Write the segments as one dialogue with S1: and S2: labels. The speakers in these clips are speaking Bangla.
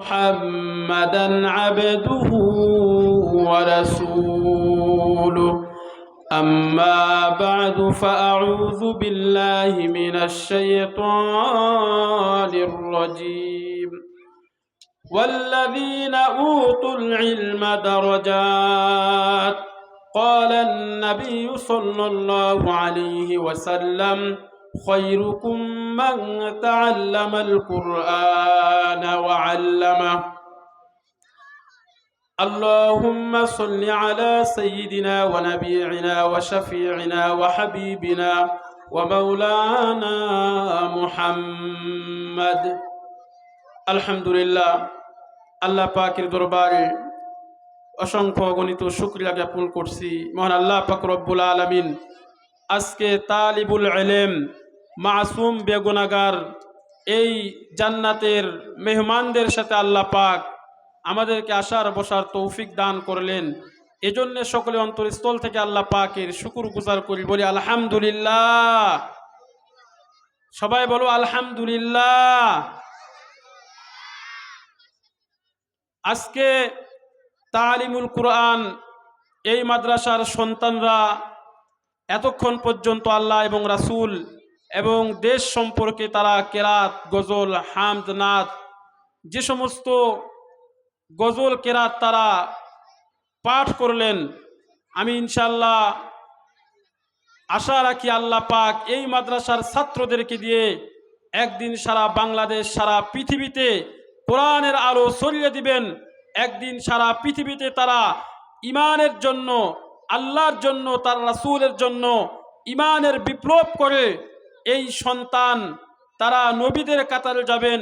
S1: محمدا عبده ورسوله أما بعد فأعوذ بالله من الشيطان الرجيم والذين أوتوا العلم درجات قال النبي صلى الله عليه وسلم خيركم من تعلم القرآن وعلمه اللهم صل على سيدنا ونبينا وشفيعنا وحبيبنا ومولانا محمد الحمد لله আল্লাহ পাকের দরবারে অসংখ্য অগণিত শুক্রিয়া জ্ঞাপন করছি মহান আল্লাহ পাক রব্বুল আলমিন আজকে তালিবুল এলেম মাসুম বেগুনাগার, এই জান্নাতের মেহমানদের সাথে আল্লাহ পাক আমাদেরকে আসার বসার তৌফিক দান করলেন। এজন্য সকলে অন্তরস্থল থেকে আল্লাহ পাকের শুকুর গুজার করি, বলি আলহামদুলিল্লাহ। সবাই বলো আলহামদুলিল্লাহ। আজকে তালিমুল কোরআন, এই মাদ্রাসার সন্তানরা এতক্ষণ পর্যন্ত আল্লাহ এবং রাসুল এবং দেশ সম্পর্কে তারা কেরাত, গজল, হামদ নাথ যে সমস্ত গজল, কেরাত তারা পাঠ করলেন। আমি ইনশাল্লাহ আশা রাখি আল্লাহ পাক এই মাদ্রাসার ছাত্রদেরকে দিয়ে একদিন সারা বাংলাদেশ, সারা পৃথিবীতে কোরআনের আলো ছড়িয়ে দিবেন। একদিন সারা পৃথিবীতে তারা ইমানের জন্য, আল্লাহর জন্য, তার রাসুলের জন্য ইমানের বিপ্লব করে এই সন্তান, তারা নবীদের কাতারে যাবেন,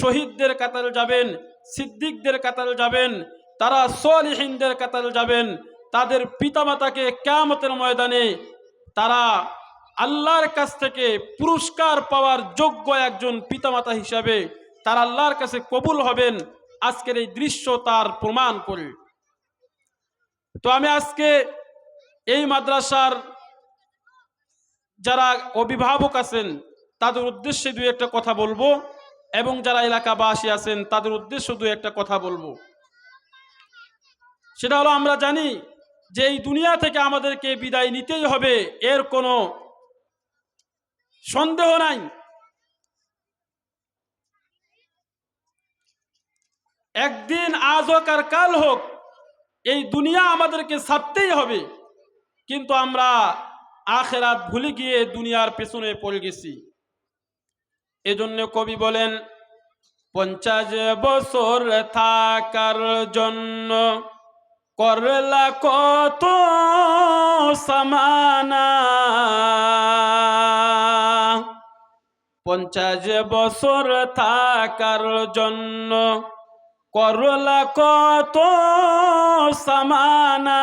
S1: শহীদদের কাতারে যাবেন, সিদ্দিকদের কাতারে যাবেন, তারা সলিহীনদের কাতারে যাবেন, তাদের পিতামাতাকে কেয়ামতের ময়দানে তারা আল্লাহর কাছ থেকে পুরস্কার পাওয়ার যোগ্য একজন পিতামাতা হিসাবে তারা আল্লাহর কাছে কবুল হবেন। আজকের এই দৃশ্য তার প্রমাণ করে। তো আমি আজকে এই মাদ্রাসার যারা অভিভাবক আছেন, তাদের উদ্দেশ্যে দুই একটা কথা বলব, এবং যারা এলাকাবাসী আছেন, তাদের উদ্দেশ্য দুই একটা কথা বলব। সেটা হলো, আমরা জানি যে এই দুনিয়া থেকে আমাদেরকে বিদায় নিতেই হবে, এর কোনো সন্দেহ নাই। একদিন আজ হোক আর কাল হোক, এই দুনিয়া আমাদেরকে ছাড়তেই হবে, কিন্তু আমরা আখেরাত ভুলে গিয়ে দুনিয়ার পেছনে পড়ে গেছি। এজন্য কবি বলেন, পঞ্চাশ বছর থাকার জন্য করলা কত সমানা। পঞ্চাশ বছর থাকার জন্য করলা কত সমানা।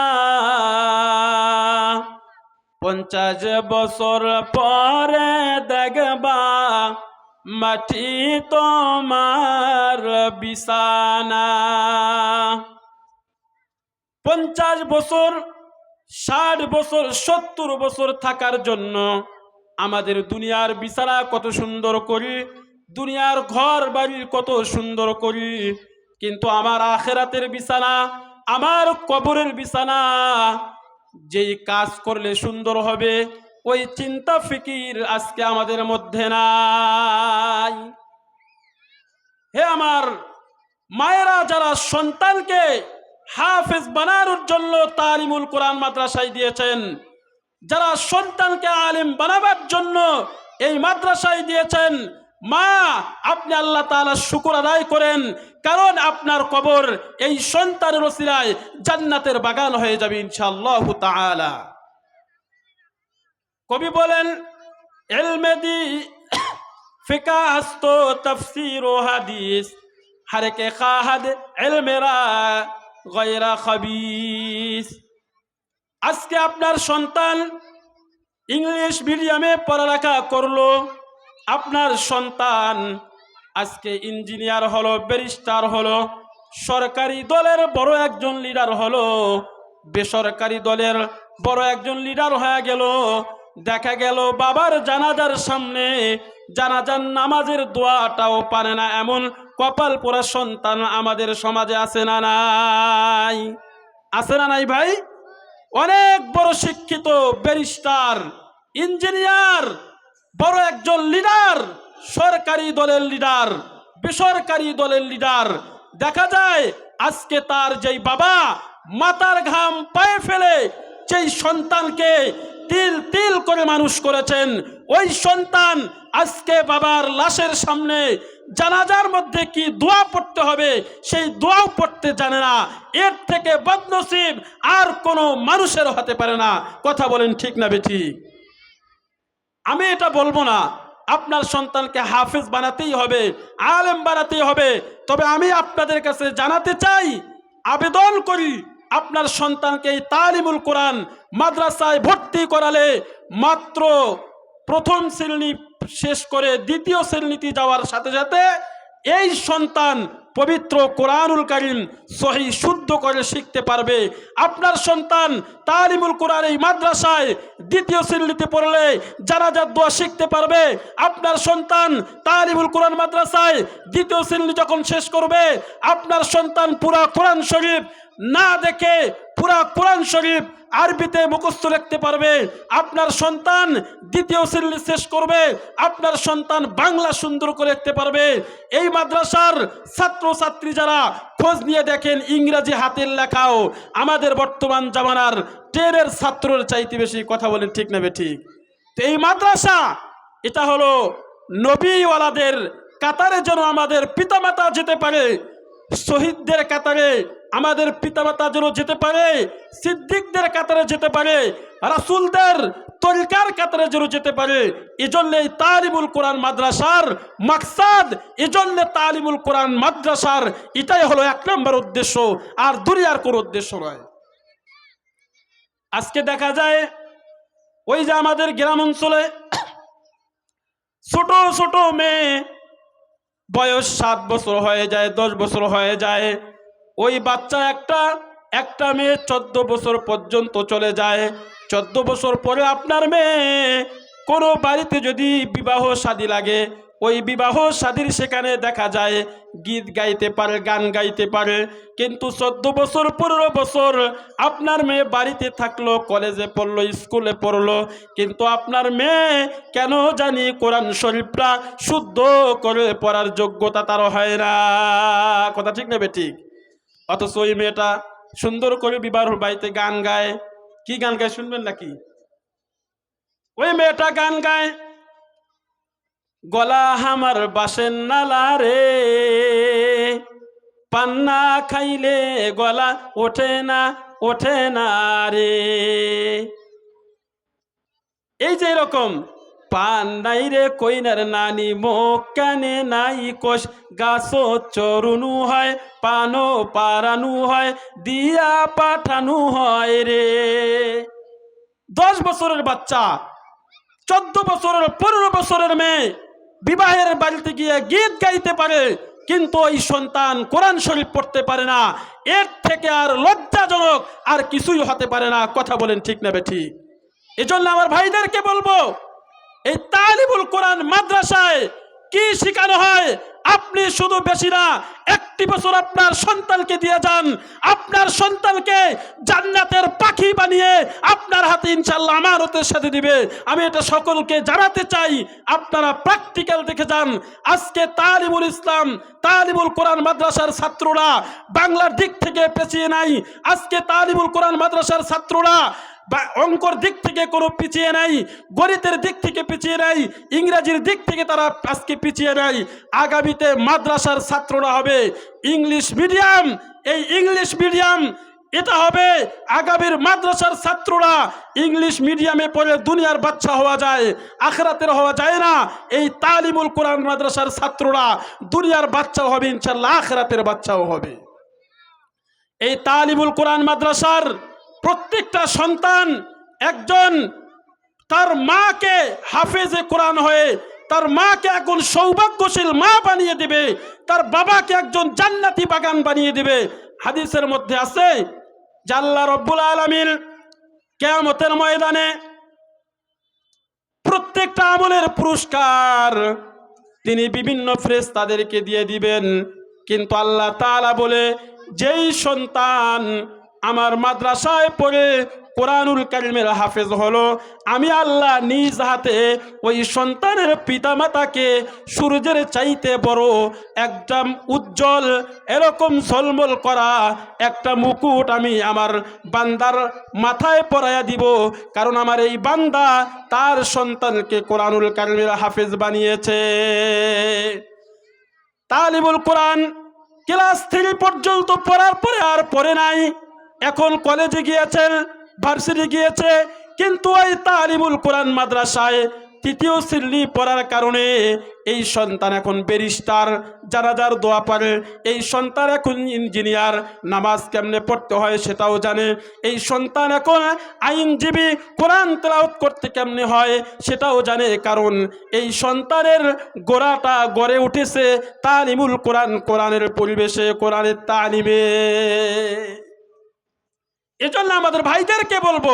S1: পঞ্চাশ বছর পরে দেখবা মাটি তোমার বিছানা। পঞ্চাশ বছর, ষাট বছর, সত্তর বছর থাকার জন্য আমাদের দুনিয়ার বিছানা কত সুন্দর করি, দুনিয়ার ঘর বাড়ি কত সুন্দর করি, কিন্তু আমার আখেরাতের বিছানা, আমার কবরের বিছানা যেই কাজ করলে সুন্দর হবে, ওই চিন্তা ফিকির আজকে আমাদের মধ্যে নাই। হে আমার মায়েরা, যারা সন্তানকে হাফেজ বানানোর জন্য তালিমুল কোরআন মাদ্রাসায় দিয়েছেন, যারা সন্তানকে আলিম বানাবার জন্য এই মাদ্রাসায় দিয়েছেন মা, আপনি আল্লাহ তালা শুকুর আদায় করেন, কারণ আপনার কবর এই সন্তানের ওসিলায় জান্নাতের বাগান হয়ে যাবে ইনশাআল্লাহ তাআলা। কবি বলেন, এলমেদি ফিকা হস্ত তফসির ও হাদিস হারেকে খাহাদ এলমেরা গয়রা খবিস। আজকে আপনার সন্তান ইংলিশ মিডিয়ামে পড়ালেখা করল আপনার সন্তান আজকে ইঞ্জিনিয়ার হলো, ব্যারিস্টার হলো, সরকারি দলের বড় একজন লিডার হলো, বেসরকারি দলের বড় একজন লিডার হয়ে গেল। দেখা গেল বাবার জানাজার সামনে, জানাজার নামাজের দোয়াটাও পারে না এমন কপাল পোড়া সন্তান আমাদের সমাজে আছে না নাই? আছে না নাই ভাই? অনেক বড় শিক্ষিত ব্যারিস্টার, ইঞ্জিনিয়ার বড় একজন লিডার সরকারি দলের লিডার বেসরকারি দলের লিডার দেখা যায়, আজকে তার যেই বাবা মাতার ঘাম পায়ে ফেলে যেই সন্তানকে তিল তিল করে মানুষ করেছেন, ওই সন্তান আজকে বাবার লাশের সামনে জানাজার মধ্যে কি দোয়া পড়তে হবে সেই দোয়াও পড়তে জানে না। এর থেকে বদনসিব আর কোনো মানুষের হতে পারে না। কথা বলেন ঠিক না বেঠিক আমি এটা বলব না। আপনার সন্তানকে হাফেজ বানাতেই হবে, আলেম বানাতেই হবে। তবে আমি আপনাদের কাছে জানাতে চাই, আবেদন করি, আপনার সন্তানকে এই তালিমুল কোরআন মাদ্রাসায় ভর্তি করালে মাত্র প্রথম শ্রেণি শেষ করে দ্বিতীয় শ্রেণীতে যাওয়ার সাথে সাথে এই সন্তান পবিত্র কোরআনুল করিম সহি শুদ্ধ করে শিখতে পারবে। আপনার সন্তান তালিমুল কোরআন এই মাদ্রাসায় দ্বিতীয় শ্রেণীতে পড়লে যারা যার দোয়া শিখতে পারবে, আপনার সন্তান তালিমুল কোরআন মাদ্রাসায় দ্বিতীয় শ্রেণি যখন শেষ করবে, আপনার সন্তান পুরা কোরআন শরীফ না দেখে পুরা কোরআন শরীফ আরবিতে মুখস্থ রাখতে পারবে। আপনার সন্তান দ্বিতীয় শ্রেণি শেষ করবে। আপনার সন্তান বাংলা সুন্দর করে লিখতে পারবে। এই মাদ্রাসার ছাত্র ছাত্রী যারা খোঁজ নিয়ে দেখেন, ইংরেজি হাতের লেখাও, আমাদের বর্তমান জামানার টেনের ছাত্রের চাইতে বেশি কথা বলেন ঠিক নেবে ঠিক তো এই মাদ্রাসা, এটা হলো নবীওয়ালাদের কাতারে যেন আমাদের পিতামাতা যেতে পারে, শহীদদের কাতারে আমাদের পিতামাতা যেন যেতে পারে, সিদ্দিকদের কাতারে যেতে পারে, রাসুলদের তরিকার কাতারে যেন যেতে পারে এজন্য তালিমুল কোরআন মাদ্রাসার মাকসাদ, এজন্য তালিমুল কোরআন মাদ্রাসার এটাই হলো এক নম্বর উদ্দেশ্য, আর দুনিয়ার কোনো উদ্দেশ্য নয়। আজকে দেখা যায়, ওই যে আমাদের গ্রাম অঞ্চলে ছোট ছোট মেয়ে বয়স সাত বছর হয়ে যায়, দশ বছর হয়ে যায় ওই বাচ্চা একটা একটা মেয়ে চোদ্দ বছর পর্যন্ত চলে যায়। চোদ্দ বছর পরে আপনার মেয়ে কোনো বাড়িতে যদি বিবাহ শাদী লাগে, ওই বিবাহ শাদীর সেখানে দেখা যায়, গীত গাইতে পারে, গান গাইতে পারে। কিন্তু চোদ্দ বছর, পনেরো বছর আপনার মেয়ে বাড়িতে থাকল, কলেজে পড়ল, স্কুলে পড়ল। কিন্তু আপনার মেয়ে কেন জানি কোরআন শরীফটা শুদ্ধ করে পড়ার যোগ্যতা তার হয় না। কথা ঠিক নেবে ঠিক? অথচ ওই মেয়েটা সুন্দর করে বিবাহ বাড়িতে গান গায়। কি গান গায় শুনবেন নাকি? ওই মেয়েটা গান গায়, গলা হামার বাসেন নালা রে পান্না খাইলে গলা ওঠে না ওঠে না রে। এই যে এরকম পান নাই রে কইনার নানি, মুখ কানে নাই কোষ। গাছ চরুনু হয় পানো পারানু হয়, দিয়া পাঠানু হয় রে। দশ বছরের বাচ্চা, চোদ্দ বছরের, পনেরো বছরের মেয়ে, বিবাহের বাড়িতে গিয়ে গীত গাইতে পারে, কিন্তু ওই সন্তান কোরআন শরীফ পড়তে পারে না। এর থেকে আর লজ্জাজনক আর কিছুই হতে পারে না। কথা বলেন ঠিক না বেঠি। এজন্য আমার ভাইদেরকে বলব এই তালিবুল কোরআন মাদ্রাসায় কি শেখানো হয়? আপনি শুধু বেশি না, একটি বছর আপনার সন্তানকে দিয়ে যান। আপনার সন্তানকে জান্নাতের পাখি বানিয়ে আপনার হাতে ইনশাল্লাহ আমারতের সাথে দিবে। আমি এটা সকলকে জানাতে চাই, আপনারা প্র্যাকটিক্যাল দেখে যান। আজকে তালিমুল ইসলাম, তালিমুল কোরআন মাদ্রাসার ছাত্ররা বাংলার দিক থেকে পেছিয়ে নাই। আজকে তালিমুল কোরআন মাদ্রাসার ছাত্ররা বা অঙ্কর দিক থেকে কোনো পিছিয়ে নাই, গণিতের দিক থেকে পিছিয়ে নাই, ইংরাজির দিক থেকে তারা আজকে পিছিয়ে নাই। আগামীতে মাদ্রাসার ছাত্ররা হবে ইংলিশ মিডিয়াম। এই ইংলিশ মিডিয়াম, এটা হবে আগামীর মাদ্রাসার ছাত্ররা ইংলিশ মিডিয়ামে পড়ে দুনিয়ার বাচ্চা হওয়া যায়, আখরাতের হওয়া যায় না। এই তালিমুল কোরআন মাদ্রাসার ছাত্ররা দুনিয়ার বাচ্চাও হবে ইনশাল্লাহ আখরাতের বাচ্চাও হবে। এই তালিমুল কোরআন মাদ্রাসার প্রত্যেকটা সন্তান একজন, তার মাকে হাফেজে কোরআন হয়ে, তার মাকে একজন সৌভাগ্যশীল মা বানিয়ে দিবে, তার বাবাকে একজন জান্নাতি বাগান বানিয়ে দিবে। হাদিসের মধ্যে আছে জাল্লা রব্বুল আলমিন কেয়ামতের ময়দানে প্রত্যেকটা আমলের পুরস্কার তিনি বিভিন্ন ফ্রেস তাদেরকে দিয়ে দিবেন। কিন্তু আল্লাহ তালা বলে, যেই সন্তান আমার মাদ্রাসায় পড়ে কোরআনুল কারিমের হাফেজ হলো। আমি আল্লাহ নিজ হাতে ওই সন্তানের পিতামাতাকে সূর্যের চাইতে বড় একটা উজ্জ্বল, এরকম ঝলমল করা একটা মুকুট আমি আমার বান্দার মাথায় পরাইয়া দিব। কারণ আমার এই বান্দা তার সন্তানকে কোরআনুল কারিমের হাফেজ বানিয়েছে। তালিবুল কোরআন ক্লাস থ্রি পর্যন্ত পড়ার পরে আর পড়ে নাই। এখন কলেজে গিয়েছেন ভার্সিটি গিয়েছে, কিন্তু ওই তালিমুল কোরআন মাদ্রাসায় তৃতীয় শ্রেণি পড়ার কারণে এই সন্তান এখন ব্যারিস্টার যারা যার দোয়া পারে। এই সন্তান এখন ইঞ্জিনিয়ার নামাজ কেমনে পড়তে হয় সেটাও জানে। এই সন্তান এখন আইনজীবী, কোরআন তেলাওত করতে কেমনে হয় সেটাও জানে। কারণ এই সন্তানের গোড়াটা গড়ে উঠেছে তালিমুল কোরআন, কোরআনের পরিবেশে, কোরআনের তালিমে। এজন্য আমাদের ভাইদেরকে বলব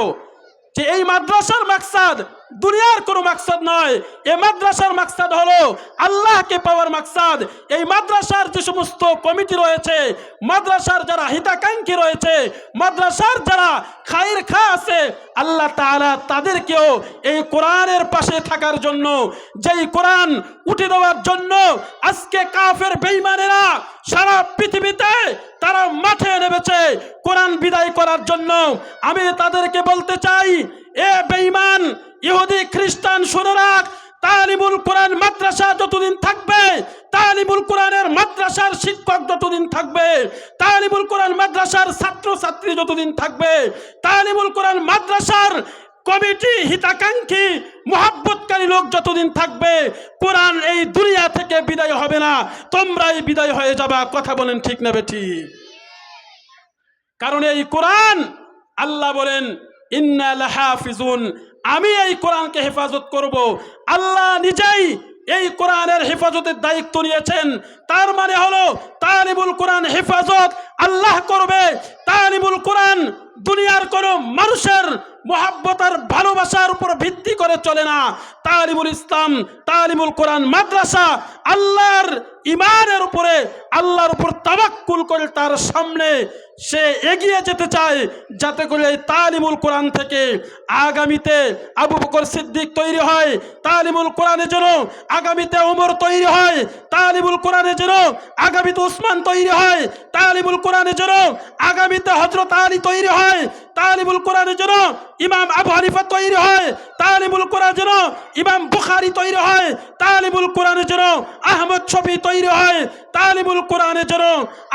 S1: যে এই মাদ্রাসার মাকসাদ দুনিয়ার কোনো মাকসাদ নয় এই মাদ্রাসার মাকসাদ হলো আল্লাহকে পাওয়ার মাকসাদ। এই মাদ্রাসার যে সমস্ত কমিটি রয়েছে, মাদ্রাসার যারা হিতাকাঙ্ক্ষী রয়েছে, মাদ্রাসার যারা খায়ের খা আছে, আল্লাহ তাআলা তাদেরকেও এই কোরআনের পাশে থাকার জন্য, যেই কোরআন উঠে দেওয়ার জন্য আজকে কাফের বেঈমানেরা সারা পৃথিবীতে তারা মাঠে নেমেছে কোরআন বিদায় করার জন্য। আমি তাদেরকে বলতে চাই, এ বেঈমান ইহুদি খ্রিস্টান শুনে রাখ তালিমুল কোরআন মাদ্রাসা যতদিন থাকবে, তালিমুল কোরআনের মাদ্রাসার শিক্ষক যতদিন থাকবে, তালিমুল কোরআন মাদ্রাসার ছাত্র ছাত্রী যতদিন থাকবে, তালিমুল কোরআন মাদ্রাসার কমিটি হিতাকাঙ্ক্ষী, মোহাব্বতকারী লোক যতদিন থাকবে, কোরআন এই দুনিয়া থেকে বিদায় হবে না, তোমরাই বিদায় হয়ে যাবা। কথা বলেন ঠিক না বেঠি? কারণ এই কোরআন আল্লাহ বলেন ইন্না আমি এই কোরআনকে হেফাজত করব। আল্লাহ নিজেই এই কোরআনের হেফাজতের দায়িত্ব নিয়েছেন। তার মানে হলো তালিবুল কোরআন হেফাজত আল্লাহ করবে। তালিবুল কোরআন দুনিয়ার কোনো মানুষের মোহাব্বতার ভালোবাসার উপর ভিত্তি করে চলে না। তালিমুল ইসলাম, তালিমুল কোরআন মাদ্রাসা আল্লাহর ইমানের উপরে, আল্লাহর উপর তাবাক্কুল করে তার সামনে সে এগিয়ে যেতে চায় যাতে করে তালিমুল কোরআন থেকে আগামীতে আবু বকর সিদ্দিক তৈরি হয়। তালিমুল কোরআনে যেন আগামীতে উমর তৈরি হয়। তালিমুল কোরআনে যেন আগামীতে উসমান তৈরি হয়। তালিমুল কোরআনে যেন আগামীতে হজরত আলী তৈরি হয়। তালিমুল কোরআনের জন্য ইমাম আবু হানিফা তৈরি হয়, তালিমুল কোরআন যেন ইমাম বুখারি তৈরি হয়, তালিমুল কোরআনের জন্য আহমদ শফি তৈরি হয়, তালিমুল কোরআনে জন্য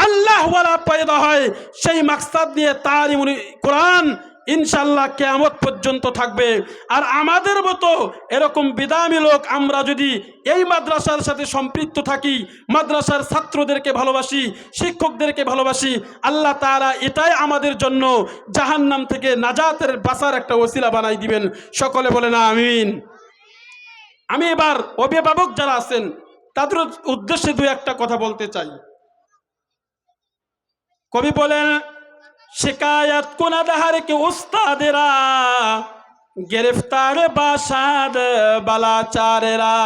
S1: আল্লাহওয়ালা পয়দা হয়। সেই মাকসাদ নিয়ে তালিমুল কোরআন ইনশাল্লাহ কেয়ামত পর্যন্ত থাকবে। আর আমাদের মতো এরকম বিদামী লোক আমরা যদি এই মাদ্রাসার সাথে সম্পৃক্ত থাকি, মাদ্রাসার ছাত্রদেরকে ভালোবাসি, শিক্ষকদেরকে ভালোবাসি, আল্লাহ তারা এটাই আমাদের জন্য জাহান্নাম থেকে নাজাতের বাঁচার একটা ওসিলা বানাই দিবেন। সকলে বলে না আমিন। আমি এবার অভিভাবক যারা আছেন, তাদের উদ্দেশ্যে দু একটা কথা বলতে চাই। কবি বলেন শিকায়ত কুনাদাহার কি উস্তাদেরা গ্রেফতার বাসাদ বালাচারেরা।